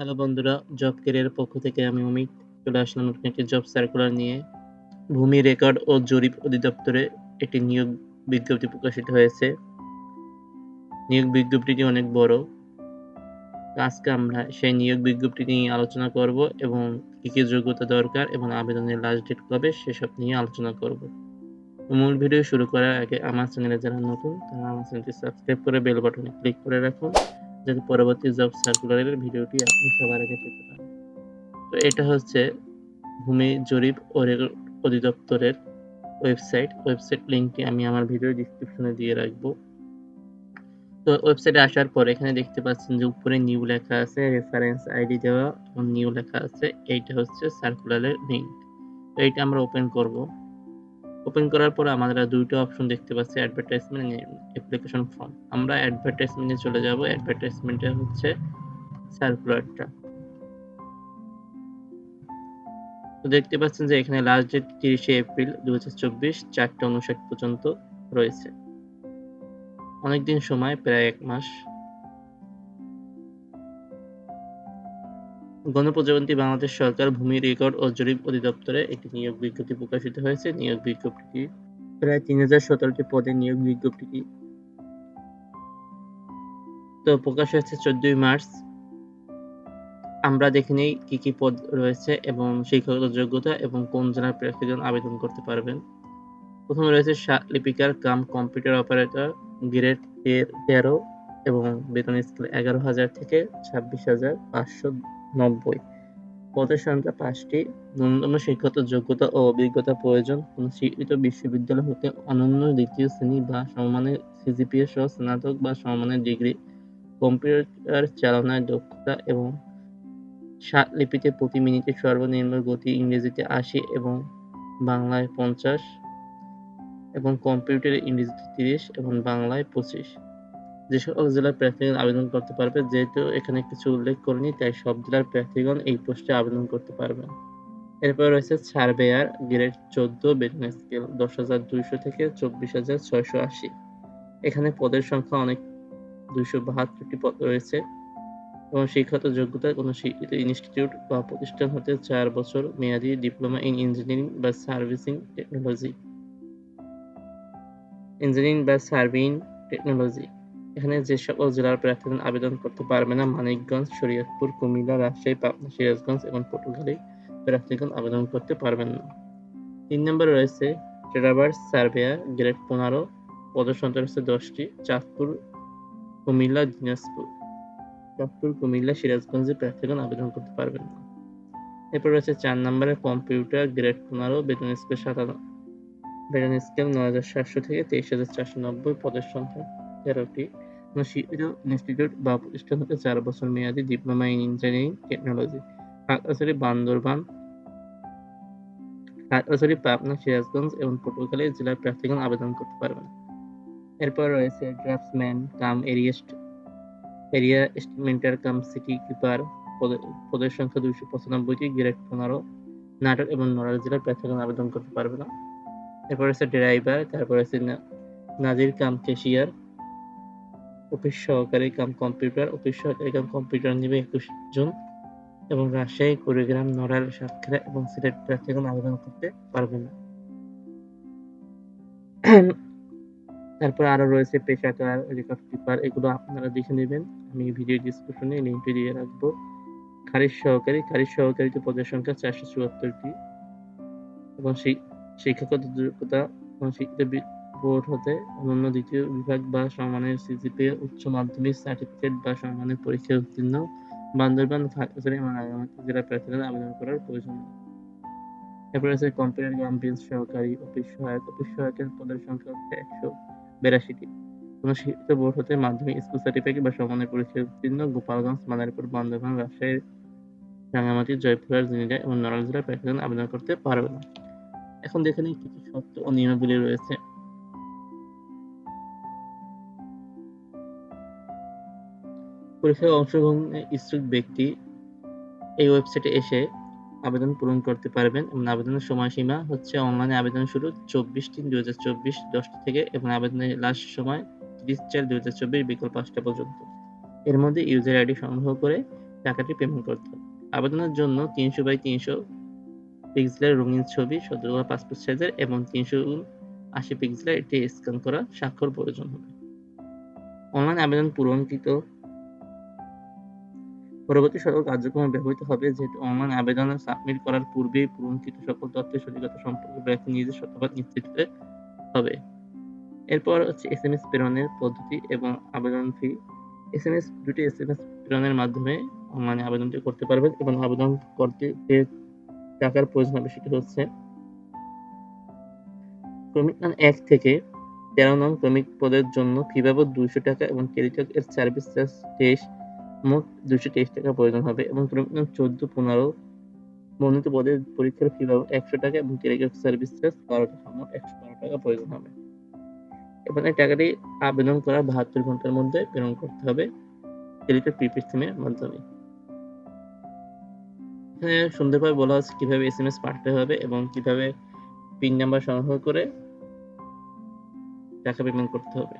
Hello বন্ধুরা, job career পক্ষ থেকে আমি অমিত চলে আসলাম নতুন একটি জব সার্কুলার নিয়ে। ভূমি রেকর্ড ও জরিপ অধিদপ্তরে একটি নিয়োগ বিজ্ঞপ্তি প্রকাশিত হয়েছে। নিয়োগ বিজ্ঞপ্তিটি অনেক বড়। আজকে আমরা সেই নিয়োগ বিজ্ঞপ্তি নিয়ে আলোচনা করব এবং কী কী যোগ্যতা দরকার এবং আবেদনের লাস্ট ডেট কবে সেসব নিয়ে আলোচনা করব। মূল ভিডিও শুরু করার আগে আমার চ্যানেলে যারা নতুন তারা আমার চ্যানেলটি সাবস্ক্রাইব করে বেল বাটনে ক্লিক করে রাখুন যাতে পরবর্তী জব সার্কুলারের ভিডিওটি আপনি সবার আগে পেতে পারেন। তো এটা হচ্ছে ভূমি জরিপ ও রেকর্ড অধিদপ্তরের ওয়েবসাইট ওয়েবসাইট লিঙ্কটি আমি আমার ভিডিও ডিসক্রিপশনে দিয়ে রাখব। তো ওয়েবসাইটে আসার পর এখানে দেখতে পাচ্ছেন যে উপরে নিউ লেখা আছে রেফারেন্স আইডি দেওয়া, নিউ লেখা আছে। এইটা হচ্ছে সার্কুলারের লিঙ্ক তো এইটা আমরা ওপেন করব। ওপেন করার পর আমরা দুইটা অপশন দেখতে পাচ্ছি অ্যাডভার্টাইজমেন্ট অ্যাপ্লিকেশন ফর্ম আমরা অ্যাডভার্টাইজমেন্টে চলে যাব অ্যাডভার্টাইজমেন্টে হচ্ছে সার্কুলারটা তো দেখতে পাচ্ছেন যে এখানে লাস্ট ডেট তিরিশে এপ্রিল দু হাজার চব্বিশ, চারটে উনষাট পর্যন্ত রয়েছে। অনেকদিন সময়, প্রায় এক মাস। গণপ্রজাতন্ত্রী বাংলাদেশ সরকার ভূমি রেকর্ড ও জরিপ অধিদপ্তরে একটি নিয়োগ বিজ্ঞপ্তি প্রকাশিত হয়েছে। নিয়োগ বিজ্ঞপ্তিটি প্রায় তিন হাজার সতেরোটি পদে নিয়োগ বিজ্ঞপ্তিটি তো প্রকাশ হয়েছে চোদ্দই মার্চ। আমরা দেখে নিই কি কি পদ রয়েছে এবং শিক্ষাগত যোগ্যতা এবং কোন জেলার প্রার্থীগণ আবেদন করতে পারবেন। প্রথমে রয়েছে লিপিকার কাম কম্পিউটার অপারেটর গ্রেড তেরো এবং বেতন স্কেল এগারো হাজার থেকে ছাব্বিশ হাজার পাঁচশো নব্বই। সংখ্যা পাঁচটি। ন্যূনতম শিক্ষাগত যোগ্যতা ও অভিজ্ঞতা প্রয়োজন। কোন স্বীকৃত বিশ্ববিদ্যালয় হতে অনন্য দ্বিতীয় শ্রেণি বা সমমানের সিজিপিএ সহ স্নাতক বা সমমানের ডিগ্রি, কম্পিউটার চালনায় দক্ষতা এবং সাত লিপিতে প্রতি মিনিটে সর্বনিম্ন গতি ইংরেজিতে আশি এবং বাংলায় পঞ্চাশ এবং কম্পিউটারে ইংরেজিতে তিরিশ এবং বাংলায় পঁচিশ। যে সকল জেলার প্রার্থীগণ আবেদন করতে পারবে, যেহেতু এখানে কিছু উল্লেখ করিনি, তাই সব জেলার প্রার্থীগণ এই পোস্টে আবেদন করতে পারবেন। এরপর রয়েছে সার্ভেয়ার গ্রেড চোদ্দ বেতন স্কেল, দশ হাজার দুইশো থেকে চব্বিশ হাজার ছয়শো আশি। এখানে পদের সংখ্যা অনেক, দুইশো বাহাত্তরটি পদ রয়েছে। এবং শিক্ষাগত যোগ্যতা কোনো স্বীকৃত ইনস্টিটিউট বা প্রতিষ্ঠান হতে চার বছর মেয়াদি ডিপ্লোমা ইন ইঞ্জিনিয়ারিং বা সার্ভিসিং টেকনোলজি। ইঞ্জিনিয়ারিং বা সার্ভিং টেকনোলজি। এখানে যে সকল জেলার প্রার্থীগণ আবেদন করতে পারবে না, মানিকগঞ্জ, শরীয়তপুর, কুমিল্লা, রাজশাহী, পাবনা, সিরাজগঞ্জ এবং পটুয়াখালী প্রার্থীগণ আবেদন করতে পারবেন না। তিন নম্বরে রয়েছে ট্রেডার্স সার্ভেয়ার গ্রেড পনেরো পদসংখ্যা রয়েছে দশটি, চাঁদপুর, কুমিল্লা, দিনাজপুর। চাঁদপুর, কুমিল্লা, সিরাজগঞ্জে প্রার্থীগণ আবেদন করতে পারবেন না। এরপর রয়েছে চার নম্বরে কম্পিউটার গ্রেড পনেরো, বেতন স্কেল সাতান্ন। বেতন স্কেল নয় হাজার সাতশো থেকে তেইশ হাজার চারশো নব্বই, পদের সংখ্যা তেরোটি। ইনস্টিটিউট বা প্রতিষ্ঠান হতে চার বছর মেয়াদী diploma in engineering technology Khagrachari Bandarban. Khagrachari Pabna, Sirajganj এবং পটুয়াখালী জেলার প্রার্থীগণ আবেদন করতে পারবেন। এরপর রয়েছে draftsman cum area area estimator cum city keeper পদের সংখ্যা দুইশো পঁচানব্বইটি গ্রেড পনেরো নাটক এবং নড়াইল জেলার প্রার্থীগণ আবেদন করতে পারবে না এরপর আছে ড্রাইভার তারপর আছে নাজির কাম কেশিয়ার অফিস সহকারী কাম কম্পিউটার, অফিস সহকারী কাম কম্পিউটার নিবে একুশ জন এবং রাজশাহী, কুড়িগ্রাম, নড়াইল, সাতক্ষীরা এবং সিলেট প্রার্থীগণ আবেদন করতে পারবে না। তারপর আরও রয়েছে পেশাকার রেকর্ড কিপার এগুলো আপনারা দেখে নেবেন। আমি ভিডিও ডিসক্রিপশনে লিঙ্কটি দিয়ে রাখব। খারিজ সহকারী, খারিজ সহকারীতে পদের সংখ্যা চারশো চুয়াত্তরটি এবং শিক্ষাগত যোগ্যতা এবং শিক্ষিত বোর্ড হতে অনন্য দ্বিতীয় বিভাগ বা সমমানের সিজিপিএ উচ্চ মাধ্যমিক সার্টিফিকেট বা সমমানের পরীক্ষায় উত্তীর্ণ বান্দরবান খাগড়াছড়ি এবং রাঙ্গামাটি জেলার প্রার্থীরা আবেদন করার প্রয়োজন। এরপর আছে কম্পিউটার অ্যাম্বিয়েন্স সহকারী অফিস সহায়ক। অফিস সহায়কের পদের সংখ্যা হচ্ছে একশো বিরাশিটি। কোন শিক্ষিত বোর্ড হতে মাধ্যমিক স্কুল সার্টিফিকেট বা সমানের পরীক্ষায় উত্তীর্ণ গোপালগঞ্জ, মাদারীপুর, বান্দরবান রাজশাহী রাঙ্গামাটি, জয়পুরহাট জিনিজা এবং নড়াইল জেলার প্রার্থীগণ আবেদন করতে পারবে না। এখন দেখে নিই কি কি শর্ত ও নিয়মাবলী রয়েছে। পরীক্ষায় অংশগ্রহণে ইচ্ছুক ব্যক্তি এই ওয়েবসাইটে এসে আবেদন পূরণ করতে পারবেন এবং আবেদনের সময়সীমা হচ্ছে অনলাইনে আবেদন শুরু চব্বিশ তিন দুই হাজার চব্বিশ দশটা থেকে এবং আবেদনের লাস্ট সময় তিরিশ চার দুই হাজার চব্বিশ বিকেল পাঁচটা পর্যন্ত। এর মধ্যে ইউজার আইডি সংগ্রহ করে টাকাটি পেমেন্ট করতে হবে। আবেদনের জন্য তিনশো বাই তিনশো পিক্সেলের রঙিন ছবি, সতেরো পাসপোর্ট সাইজের এবং তিনশো আশি পিক্সেলের একটি স্ক্যান করা স্বাক্ষর প্রয়োজন হবে। অনলাইন আবেদন পূরণকৃত পরবর্তী সকল কার্যক্রমে ব্যবহৃত হবে যেহেতু অনলাইন আবেদন সাবমিট করার পূর্বেই পূরণকৃত সকল তথ্যের সঠিকতা সম্পর্কে ব্যক্তি নিজের শতভাগ নিশ্চিত হবে। এরপর হচ্ছে এস এম এস প্রেরণের পদ্ধতি এবং আবেদন ফি এস এম এস দুটি এস এম এস প্রেরণের মাধ্যমে অনলাইনে আবেদনটি করতে পারবেন এবং আবেদন করতে যে টাকার প্রয়োজন হবে সেটি হচ্ছে ক্রমিক মান এক থেকে তেরো নং ক্রমিক পদের জন্য ফি বাবদ দুইশো টাকা এবং টেলিটক এর সার্ভিস চার্জ তেইশ মোট দুশো তেইশ টাকা প্রয়োজন হবে এবং ক্রমিক চোদ্দ, পনেরো মনোনীত পদের পরীক্ষার ফি বাবদ একশো টাকা এবং টেলিটক সার্ভিস চার্জ বারো টাকা মোট একশো বারো টাকা প্রয়োজন হবে। এবং এই টাকাটি আবেদন করার বাহাত্তর ঘণ্টার মধ্যে প্রেরণ করতে হবে। টেলিটক প্রিপেড সিমের মাধ্যমে। এখানে সুন্দরভাবে বলা হচ্ছে কীভাবে এস এম এস পাঠাতে হবে এবং কীভাবে পিন নাম্বার সংগ্রহ করে টাকা পেমেন্ট করতে হবে।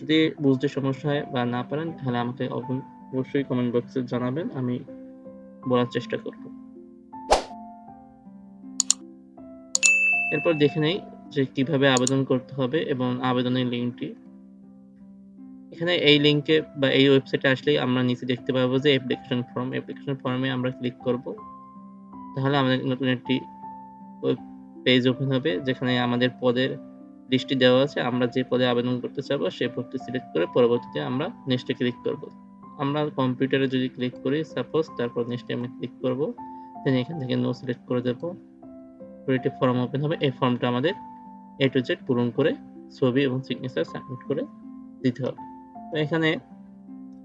যদি বুঝতে সমস্যা হয় বা না পারেন, তাহলে আমাকে অবশ্যই কমেন্ট বক্সে জানাবেন, আমি বলার চেষ্টা করব। এরপর দেখে নেই যে কীভাবে আবেদন করতে হবে এবং আবেদনের লিঙ্কটি। এখানে এই লিঙ্কে বা এই ওয়েবসাইটে আসলেই আমরা নিচে দেখতে পাবো যে অ্যাপ্লিকেশন ফর্ম অ্যাপ্লিকেশন ফর্মে আমরা ক্লিক করব। তাহলে আমাদের নতুন একটি পেজ ওপেন হবে, যেখানে আমাদের পদের লিস্টটি দেওয়া আছে, আমরা যে পদে আবেদন করতে চাবো, সেই পদটি সিলেক্ট করে পরবর্তীতে আমরা নেক্সটে ক্লিক করব। আমরা কম্পিউটারে যদি ক্লিক করি সাপোজ তারপর নেক্সটে আমি ক্লিক করব দেন এখান থেকে নো সিলেক্ট করে দেবো। একটি ফর্ম ওপেন হবে, এই ফর্মটা আমাদের এ টু জেড পূরণ করে ছবি এবং সিগনেচার সাবমিট করে দিতে হবে। তো এখানে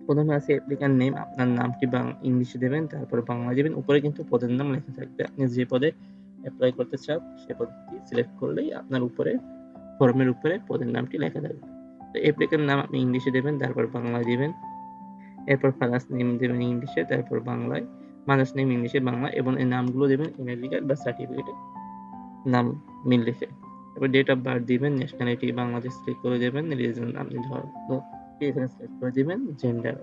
প্রথমে আছে অ্যাপ্লিক্যান্ট নেম আপনার নামটি ইংলিশে দেবেন, তারপর বাংলা দেবেন, উপরে কিন্তু পদের নাম লেখা থাকবে। আপনি যে পদে অ্যাপ্লাই করতে চান সে পদটি সিলেক্ট করলেই আপনার উপরে ফর্মের উপরে পদের নামটি লেখা থাকবে। তো অ্যাপ্লিক্যান্ট নাম আপনি ইংলিশে দেবেন, তারপর বাংলায় দেবেন। এরপর ফাদার্স নেম দেবেন ইংলিশে, তারপর বাংলায়। মাদার্স নেম ইংলিশে বাংলা এবং এই নামগুলো দেবেন এনআইডি কার্ড বা সার্টিফিকেটে নাম মিল তারপর ডেট অফ বার্থ দিবেন ন্যাশনালিটি বাংলাদেশ সিলেক্ট করে দেবেন রিজন আপনি এখানে সিলেক্ট করে দিবেন? জেন্ডার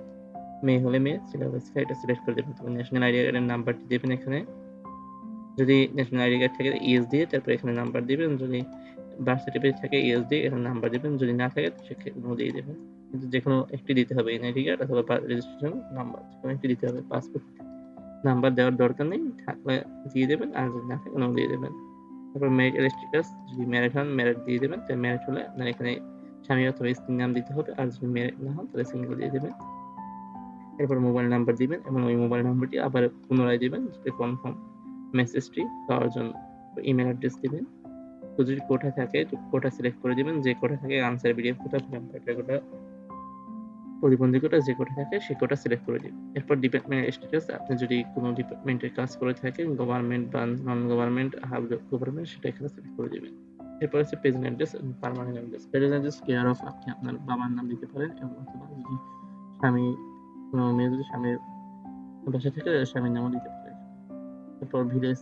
মেয়ে হলে মেয়ে হলে এটা সিলেক্ট করে দেবেন। তারপর ন্যাশনাল আইডি কার্ডের নাম্বারটি দেবেন এখানে। যদি ন্যাশনাল আইডি কার্ড থাকে ইএস দিয়ে তারপর এখানে নাম্বার দিবেন। যদি বার্থ সার্টিফিকেট থাকে ইএস দিয়ে এখানে নাম্বার দিবেন। যদি না থাকে সেক্ষেত্রে নো দিয়ে দেবেন। কিন্তু যে কোনো একটি দিতে হবে এনআইডি কার্ড অথবা রেজিস্ট্রেশন নাম্বার কোনো একটি দিতে হবে পাসপোর্ট নাম্বার দেওয়ার দরকার নেই। থাকলে দিয়ে দেবেন, আর যদি না থাকে নো দিয়ে দেবেন। তারপর ম্যারিটাল স্ট্যাটাস যদি ম্যারিড হন ম্যারিড দিয়ে দেবেন। তাহলে ম্যারিড হলে আপনার এখানে স্বামী অথবা স্ত্রীর নাম দিতে হবে। আর যদি ম্যারিড না হন, তাহলে সিঙ্গেল দিয়ে দেবেন। এরপর মোবাইল নাম্বার দিবেন, এবং ওই মোবাইল নাম্বারটি আবার পুনরায় দিবেন যাতে কনফার্ম মেসেজটি পাওয়ার জন্য। ইমেল অ্যাড্রেস দিবেন। যদি কোটা থাকে, তো কোটা সিলেক্ট করে দিবেন। যে কোটা থাকে Ansar VDP quota vampire quota প্রতিবন্ধী কোটা যে কোটা থাকে সেই কোটা সিলেক্ট করে দিবেন। এরপর ডিপার্টমেন্ট স্ট্যাটাস আপনি যদি কোনো ডিপার্টমেন্টের কাজ করে থাকেন গভর্নমেন্ট বা নন গভর্নমেন্ট হাফ গভর্নমেন্ট সেটা এখানে সিলেক্ট করে দিবেন। এরপর হচ্ছে present address permanent address present address care of আপনি আপনার বাবার নাম দিতে পারেন এবং অথবা যদি স্বামী মেয়ে যদি স্বামীর বাসা থেকে স্বামীর নামও দিতে পারেন। এরপর ভিলেজ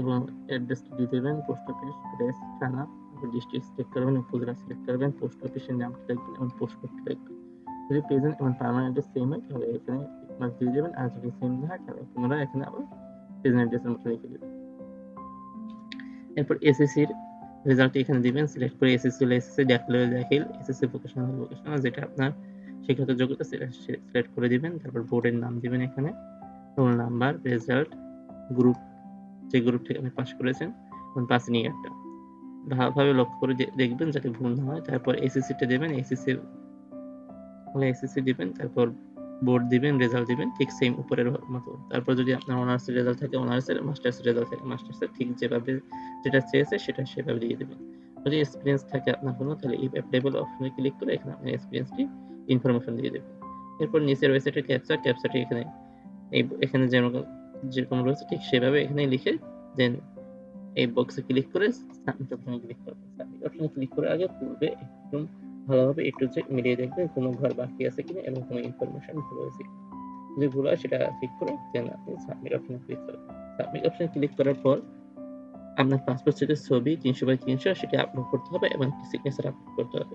এবং অ্যাড্রেসটি দিয়ে দেবেন পোস্ট অফিস ভিলেজ থানা ডিস্ট্রিক্ট সিলেক্ট করবেন উপজেলা সিলেক্ট করবেন পোস্ট অফিসের নামটি লিখবেন এবং পোস্ট কোডটি লিখবেন যদি প্রেজেন্ট এবং পার্মানেন্ট অ্যাড্রেস সেম হয়, তাহলে এখানে মার্ক দিয়ে দেবেন, আর যদি সেম না হয়, তাহলে পুনরায় এখানে আবার প্রেজেন্ট অ্যাড্রেসের মতো লিখে দেবেন। এরপর এসএসসির রেজাল্ট এখানে দিবেন সিলেক্ট করে এসএসসি হলে এসএসসি দাখিল এসএসসি ভোকেশনাল ভোকেশনাল যেটা আপনার শিক্ষাগত যোগ্যতা সিলেক্ট করে দিবেন, তারপর বোর্ডের নাম দিবেন এখানে। রোল নাম্বার রেজাল্ট গ্রুপ যে গ্রুপ থেকে আপনি পাস করেছেন, এবং পাসিং ইয়ারটা ভালোভাবে লক্ষ্য করে দেখবেন যাতে ভুল না হয়। তারপর এসএসসিটা দেবেন এসএসসি হলে এসএসসি দিবেন, তারপর বোর্ড দিবেন রেজাল্ট দিবেন, ঠিক সেম উপরের মতো। তারপর যদি আপনার অনার্সের রেজাল্ট থাকে অনার্সের মাস্টার্সের রেজাল্ট থাকে মাস্টার্সের ঠিক যেভাবে যেটা চেয়েছে সেটা সেভাবে দিয়ে দেবেন। যদি এক্সপিরিয়েন্স থাকে আপনার কোনো, তাহলে এই অ্যাপ্লাইবল অপশনে ক্লিক করে এখানে আপনার এক্সপিরিয়েন্সটি ইনফরমেশন দিয়ে দেবেন। এরপর নিচের রয়েছে একটা ক্যাপচা ক্যাপচাটি এখানে, এই এখানে যেরকম যেরকম রয়েছে, ঠিক সেভাবে এখানে লিখে দেন এই বক্সে ক্লিক করে সাবমিট অপশনে ক্লিক করবেন সাবমিট অপশনে ক্লিক করে আগে পূর্বে একদম ভালোভাবে একটু চেক মিলিয়ে দেখবেন কোনো ঘর বাকি আছে কিনা এবং কোনো ইনফরমেশন ভুল হয়েছে যদি ভুল হয় সেটা ঠিক করে দেন আপনি সাবমিট অপশনে ক্লিক করবেন। সাবমিট অপশনে ক্লিক করার পর আপনার পাসপোর্ট সাইজের ছবি তিনশো বাই তিনশো সেটা আপলোড করতে হবে এবং সিগনেচার আপলোড করতে হবে।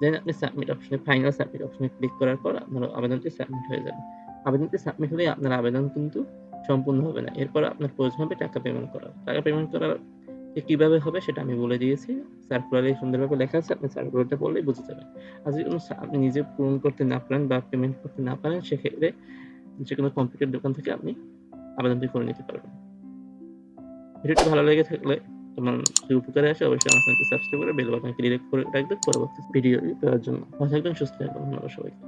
দেন আপনি সাবমিট অপশনে ফাইনাল সাবমিট অপশনে ক্লিক করার পর আপনার আবেদনটি সাবমিট হয়ে যাবে। আবেদনটি সাবমিট হলে আপনার আবেদন কিন্তু সম্পূর্ণ হবে না। এরপর আপনার প্রয়োজন হবে টাকা পেমেন্ট করার। টাকা পেমেন্ট করার কীভাবে হবে সেটা আমি বলে দিয়েছি। সার্কুলারে সুন্দরভাবে লেখা আছে। আপনি সার্কুলারটা পড়লেই বুঝে যাবেন। আর যদি কোনো আপনি নিজে পূরণ করতে না পারেন বা পেমেন্ট করতে না পারেন সেক্ষেত্রে যে কোনো কম্পিউটার দোকান থেকে আপনি আবেদনটি করে নিতে পারবেন। ভিডিওটি ভালো লেগে থাকলে যদি উপকারে আসে অবশ্যই আমার চ্যানেলটি সাবস্ক্রাইব করে বেল বাটন ক্লিক করে রাখবেন পরবর্তী ভিডিওটি পাওয়ার জন্য। ভালো থাকবেন, সুস্থ থাকবেন। ধন্যবাদ সবাইকে।